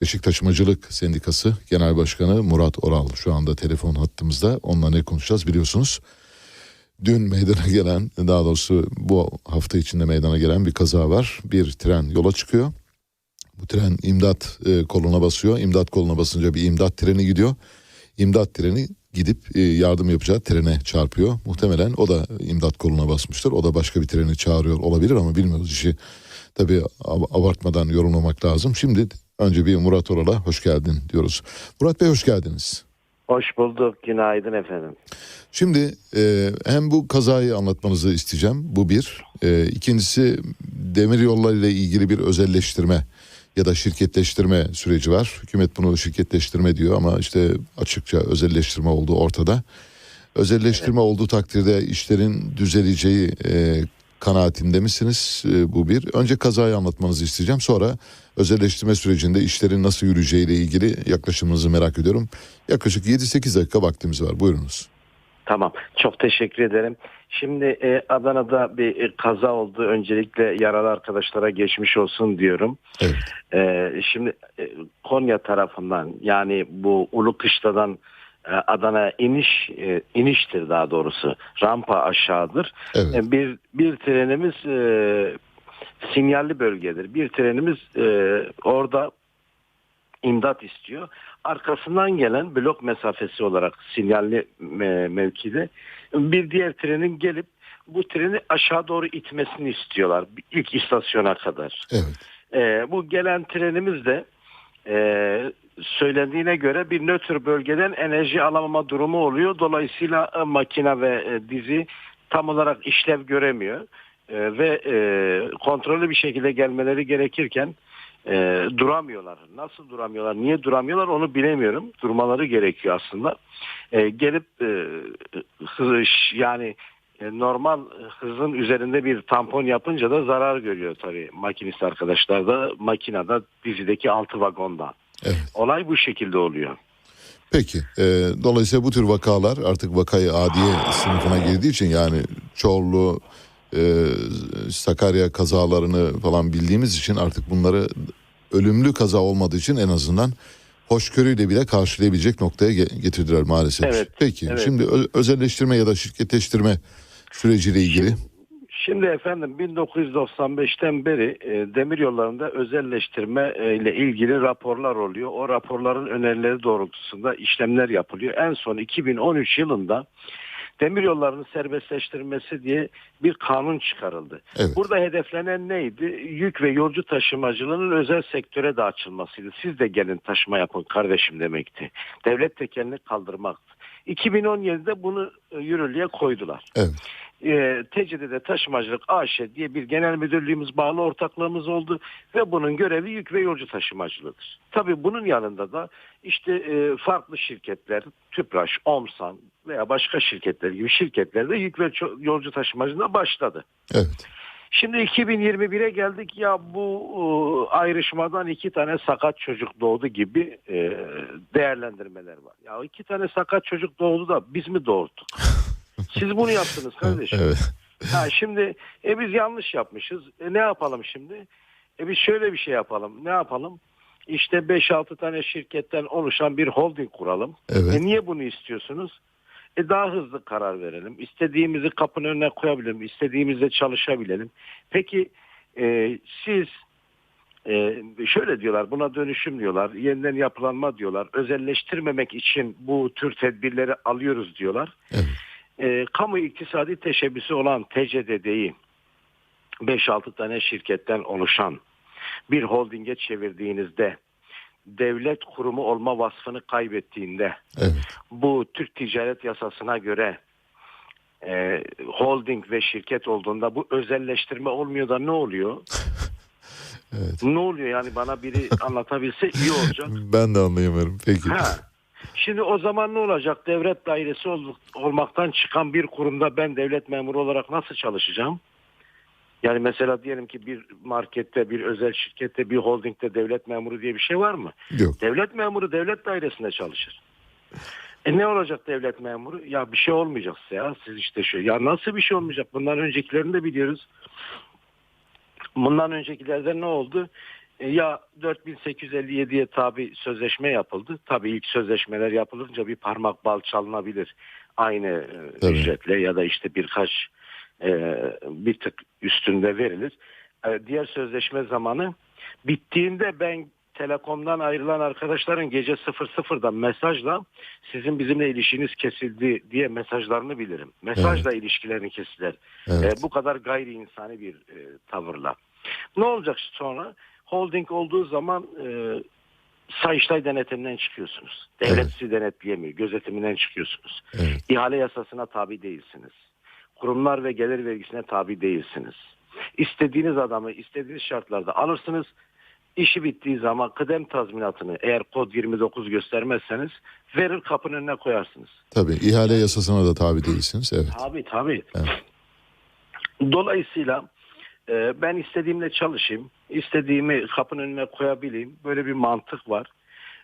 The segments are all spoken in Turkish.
Beşik Taşımacılık Sendikası Genel Başkanı Murat Oral şu anda telefon hattımızda. Onunla ne konuşacağız biliyorsunuz. Dün meydana gelen daha doğrusu bu hafta içinde meydana gelen bir kaza var. Bir tren yola çıkıyor. Bu tren imdat e, koluna basıyor. İmdat koluna basınca bir imdat treni gidiyor. İmdat treni gidip e, yardım yapacağı trene çarpıyor. Muhtemelen o da imdat koluna basmıştır. O da başka bir treni çağırıyor olabilir ama bilmiyoruz işi. Tabii abartmadan yorumlamak lazım. Şimdi önce bir Murat Oral'a hoş geldin diyoruz. Murat Bey hoş geldiniz. Hoş bulduk. Günaydın efendim. Şimdi e, hem bu kazayı anlatmanızı isteyeceğim. Bu bir. E, ikincisi demir yolları ile ilgili bir özelleştirme ya da şirketleştirme süreci var. Hükümet bunu şirketleştirme diyor ama işte açıkça özelleştirme olduğu ortada. Özelleştirme evet. olduğu takdirde işlerin düzeleceği e, kanaatinde misiniz? E, bu bir. Önce kazayı anlatmanızı isteyeceğim. Sonra özelleştirme sürecinde işlerin nasıl yürüyeceği ile ilgili yaklaşımınızı merak ediyorum. Yaklaşık 7-8 dakika vaktimiz var. Buyurunuz. Tamam. Çok teşekkür ederim. Şimdi e, Adana'da bir e, kaza oldu. Öncelikle yaralı arkadaşlara geçmiş olsun diyorum. Evet. E, şimdi e, Konya tarafından yani bu Ulu Kışla'dan Adana iniş e, iniştir daha doğrusu. Rampa aşağıdır. Evet. E, bir bir trenimiz e, sinyalli bölgedir. Bir trenimiz e, orada imdat istiyor. Arkasından gelen blok mesafesi olarak sinyalli mevkide bir diğer trenin gelip bu treni aşağı doğru itmesini istiyorlar ilk istasyona kadar. Evet. E, bu gelen trenimiz de e, söylendiğine göre bir nötr bölgeden enerji alamama durumu oluyor. Dolayısıyla e, makine ve e, dizi tam olarak işlev göremiyor e, ve e, kontrollü bir şekilde gelmeleri gerekirken duramıyorlar. Nasıl duramıyorlar, niye duramıyorlar onu bilemiyorum. Durmaları gerekiyor aslında. Gelip hız, yani normal hızın üzerinde bir tampon yapınca da zarar görüyor tabii makinist arkadaşlar da makinede dizideki altı vagonda. Evet. Olay bu şekilde oluyor. Peki. E, dolayısıyla bu tür vakalar artık vakayı adiye sınıfına girdiği için yani Çorlu, e, Sakarya kazalarını falan bildiğimiz için artık bunları ölümlü kaza olmadığı için en azından hoşgörüyle bile karşılayabilecek noktaya getirdiler maalesef. Evet, Peki evet. şimdi özelleştirme ya da şirketleştirme süreciyle ilgili. Şimdi, şimdi efendim 1995'ten beri e, demir yollarında özelleştirme e, ile ilgili raporlar oluyor. O raporların önerileri doğrultusunda işlemler yapılıyor. En son 2013 yılında demir yollarının serbestleştirilmesi diye bir kanun çıkarıldı. Evet. Burada hedeflenen neydi? Yük ve yolcu taşımacılığının özel sektöre de açılmasıydı. Siz de gelin taşıma yapın kardeşim demekti. Devlet tekelini kaldırmaktı. 2017'de bunu e, yürürlüğe koydular. Evet e, TCD'de Taşımacılık AŞ diye bir genel müdürlüğümüz bağlı ortaklığımız oldu ve bunun görevi yük ve yolcu taşımacılığıdır. Tabii bunun yanında da işte e, farklı şirketler, Tüpraş, Omsan veya başka şirketler gibi şirketler de yük ve yolcu taşımacılığına başladı. Evet. Şimdi 2021'e geldik ya bu e, ayrışmadan iki tane sakat çocuk doğdu gibi e, değerlendirmeler var. Ya iki tane sakat çocuk doğdu da biz mi doğurduk? Siz bunu yaptınız kardeşim. evet. Ha, şimdi e biz yanlış yapmışız. E ne yapalım şimdi? E biz şöyle bir şey yapalım. Ne yapalım? İşte 5-6 tane şirketten oluşan bir holding kuralım. Evet. E niye bunu istiyorsunuz? E daha hızlı karar verelim. İstediğimizi kapının önüne koyabilirim. İstediğimizde çalışabilelim. Peki e, siz e, şöyle diyorlar buna dönüşüm diyorlar. Yeniden yapılanma diyorlar. Özelleştirmemek için bu tür tedbirleri alıyoruz diyorlar. Evet e, kamu iktisadi teşebbüsü olan TCDD'yi 5-6 tane şirketten oluşan bir holdinge çevirdiğinizde devlet kurumu olma vasfını kaybettiğinde evet. bu Türk Ticaret Yasası'na göre e, holding ve şirket olduğunda bu özelleştirme olmuyor da ne oluyor? evet. Ne oluyor yani bana biri anlatabilse iyi olacak. Ben de anlayamıyorum. Peki. Ha. Şimdi o zaman ne olacak? Devlet dairesi ol, olmaktan çıkan bir kurumda ben devlet memuru olarak nasıl çalışacağım? Yani mesela diyelim ki bir markette, bir özel şirkette, bir holdingde devlet memuru diye bir şey var mı? Yok. Devlet memuru devlet dairesinde çalışır. E ne olacak devlet memuru? Ya bir şey olmayacak ya siz işte şu. Ya nasıl bir şey olmayacak? Bundan öncekilerini de biliyoruz. Bundan öncekilerde ne oldu? E, Ya 4857'ye tabi sözleşme yapıldı. Tabi ilk sözleşmeler yapılınca bir parmak bal çalınabilir. Aynı e, Tabii. ücretle ya da işte birkaç e, bir tık üstünde verilir. E, diğer sözleşme zamanı bittiğinde ben Telekom'dan ayrılan arkadaşların gece 00'da mesajla sizin bizimle ilişkiniz kesildi diye mesajlarını bilirim. Mesajla ilişkilerini kestiler. Evet. E, bu kadar gayri insani bir e, tavırla. Ne olacak sonra? Holding olduğu zaman e, Sayıştay denetiminden çıkıyorsunuz. Devlet Evet. sizi denetleyemiyor. Gözetiminden çıkıyorsunuz. Evet. İhale yasasına tabi değilsiniz. Kurumlar ve gelir vergisine tabi değilsiniz. İstediğiniz adamı istediğiniz şartlarda alırsınız. İşi bittiği zaman kıdem tazminatını eğer kod 29 göstermezseniz verir kapının önüne koyarsınız. Tabii ihale yasasına da tabi değilsiniz. Evet. Tabii tabii. Evet. Dolayısıyla e, ben istediğimle çalışayım, istediğimi kapının önüne koyabileyim. Böyle bir mantık var.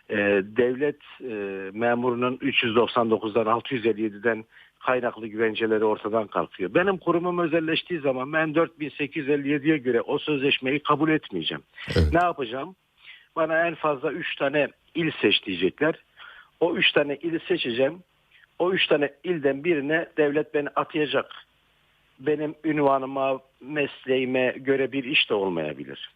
E, devlet e, memurunun 399'dan 657'den kaynaklı güvenceleri ortadan kalkıyor. Benim kurumum özelleştiği zaman ben 4857'ye göre o sözleşmeyi kabul etmeyeceğim. Evet. Ne yapacağım? Bana en fazla 3 tane il seç diyecekler. O 3 tane ili seçeceğim. O 3 tane ilden birine devlet beni atayacak. Benim ünvanıma, mesleğime göre bir iş de olmayabilir.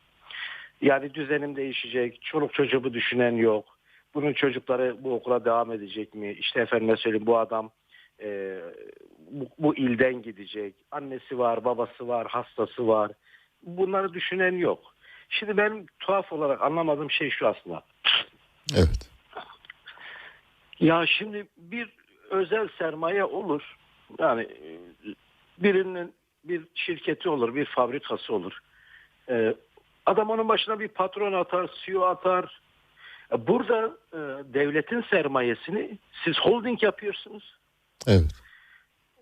Yani düzenim değişecek. Çoluk çocuğu düşünen yok. Bunun çocukları bu okula devam edecek mi? İşte efendime söyleyeyim bu adam e, bu, bu ilden gidecek. Annesi var, babası var, hastası var. Bunları düşünen yok. Şimdi benim tuhaf olarak anlamadığım şey şu aslında. Evet. Ya şimdi bir özel sermaye olur. Yani e, birinin bir şirketi olur, bir fabrikası olur. Ee, adam onun başına bir patron atar, CEO atar. E, Burada e, devletin sermayesini siz holding yapıyorsunuz. Evet.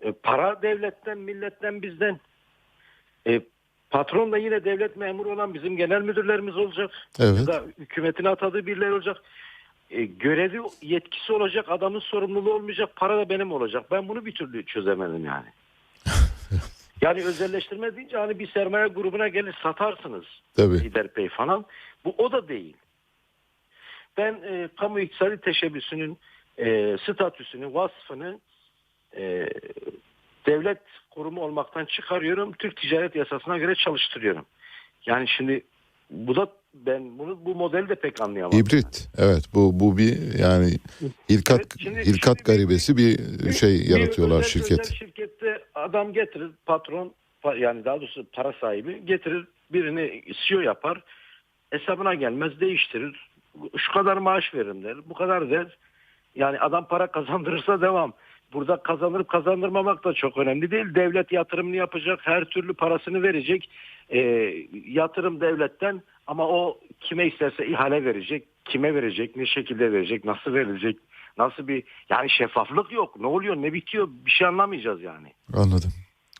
E, para devletten, milletten, bizden. E, patron da yine devlet memuru olan bizim genel müdürlerimiz olacak. Evet. Ya da hükümetin atadığı birileri olacak. E, görevi, yetkisi olacak, adamın sorumluluğu olmayacak, para da benim olacak. Ben bunu bir türlü çözemedim yani. yani özelleştirme deyince hani bir sermaye grubuna gelir satarsınız. Tabii. Liderpay falan. Bu o da değil. Ben e, kamu iktisadi teşebbüsünün e, statüsünü, vasfını e, devlet kurumu olmaktan çıkarıyorum. Türk Ticaret Yasası'na göre çalıştırıyorum. Yani şimdi bu da ben bunu bu modeli de pek anlayamadım. Hibrit. Evet. Bu bu bir yani hilkat Evet, şimdi- hilkat şimdi garibesi bir Bir- şey bir yaratıyorlar özel- şirket. Özel şirkette adam getirir patron pa- yani daha doğrusu para sahibi getirir birini CEO yapar hesabına gelmez değiştirir. Şu kadar maaş veririm der bu kadar der. Yani adam para kazandırırsa devam. Burada kazanırıp kazandırmamak da çok önemli değil. Devlet yatırımını yapacak her türlü parasını verecek Ee, yatırım devletten ama o kime isterse ihale verecek kime verecek ne şekilde verecek nasıl verilecek Nasıl bir yani şeffaflık yok. Ne oluyor ne bitiyor bir şey anlamayacağız yani. Anladım.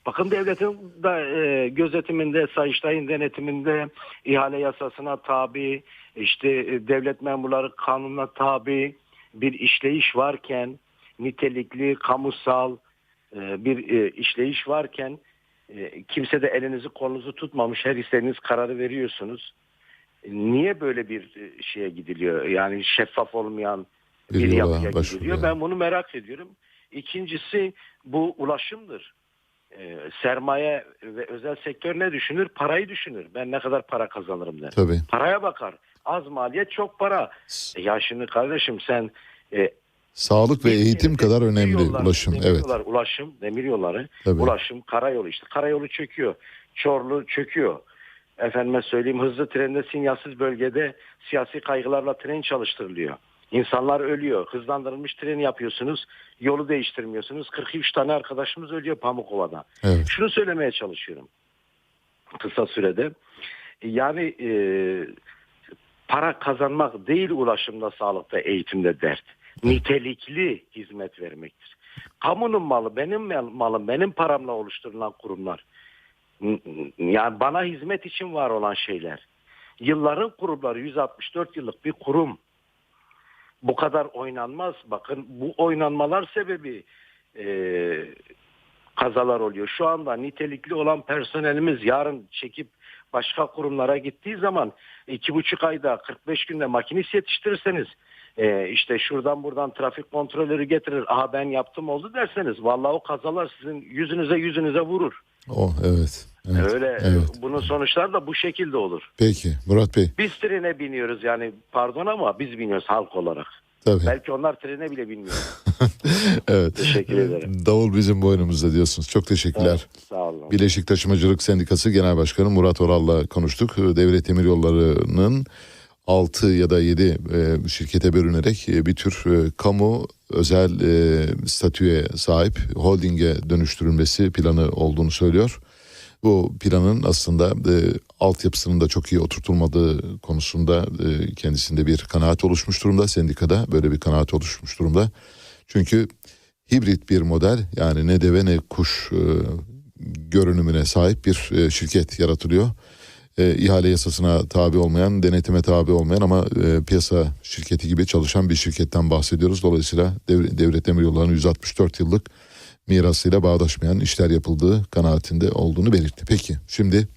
Bakın devletin da e, gözetiminde, Sayıştay'ın denetiminde, ihale yasasına tabi, işte e, devlet memurları kanununa tabi bir işleyiş varken, nitelikli, kamusal e, bir e, işleyiş varken e, kimse de elinizi kolunuzu tutmamış her istediğiniz kararı veriyorsunuz. Niye böyle bir e, şeye gidiliyor? Yani şeffaf olmayan Bir bir yola yapıya gidiliyor. Ben bunu merak ediyorum. İkincisi bu ulaşımdır. Ee, sermaye ve özel sektör ne düşünür? Parayı düşünür. Ben ne kadar para kazanırım der. Tabii. Paraya bakar. Az maliyet çok para. E ya şimdi kardeşim sen e, Sağlık ve eğitim kadar önemli Demiryolları, ulaşım. Evet. demiryolları, Ulaşım, demir yolları, Tabii. ulaşım, karayolu işte. Karayolu çöküyor. Çorlu çöküyor. Efendime söyleyeyim hızlı trende sinyalsiz bölgede siyasi kaygılarla tren çalıştırılıyor. İnsanlar ölüyor. Hızlandırılmış tren yapıyorsunuz. Yolu değiştirmiyorsunuz. 43 tane arkadaşımız ölüyor Pamukova'da. Evet. Şunu söylemeye çalışıyorum. Kısa sürede. Yani e, para kazanmak değil ulaşımda, sağlıkta, eğitimde dert. Nitelikli hizmet vermektir. Kamunun malı, benim mal- malım, benim paramla oluşturulan kurumlar. Yani bana hizmet için var olan şeyler. Yılların kurumları 164 yıllık bir kurum. Bu kadar oynanmaz. Bakın bu oynanmalar sebebi e, kazalar oluyor. Şu anda nitelikli olan personelimiz yarın çekip başka kurumlara gittiği zaman iki buçuk ayda 45 günde makinist yetiştirirseniz e, işte şuradan buradan trafik kontrolörü getirir. Aha ben yaptım oldu derseniz vallahi o kazalar sizin yüzünüze yüzünüze vurur. O evet. Evet Öyle Evet. bunun sonuçları da bu şekilde olur. Peki Murat Bey. Biz trene biniyoruz yani pardon ama biz biniyoruz halk olarak. Tabii. Belki onlar trene bile binmiyor. evet. Teşekkür ederim. Davul bizim boynumuzda diyorsunuz. Çok teşekkürler. Sağ olun. Bileşik Taşımacılık Sendikası Genel Başkanı Murat Oral'la konuştuk. Devlet Demiryolları'nın 6 ya da 7 şirkete bölünerek e, bir tür e, kamu özel e, statüye sahip holdinge dönüştürülmesi planı olduğunu söylüyor. Bu planın aslında e, altyapısının da çok iyi oturtulmadığı konusunda e, kendisinde bir kanaat oluşmuş durumda. Sendikada böyle bir kanaat oluşmuş durumda. Çünkü hibrit bir model yani ne deve ne kuş e, görünümüne sahip bir e, şirket yaratılıyor. E, ihale yasasına tabi olmayan, denetime tabi olmayan ama e, piyasa şirketi gibi çalışan bir şirketten bahsediyoruz. Dolayısıyla dev, Devlet Demiryolları'nın 164 yıllık mirasıyla bağdaşmayan işler yapıldığı kanaatinde olduğunu belirtti. Peki şimdi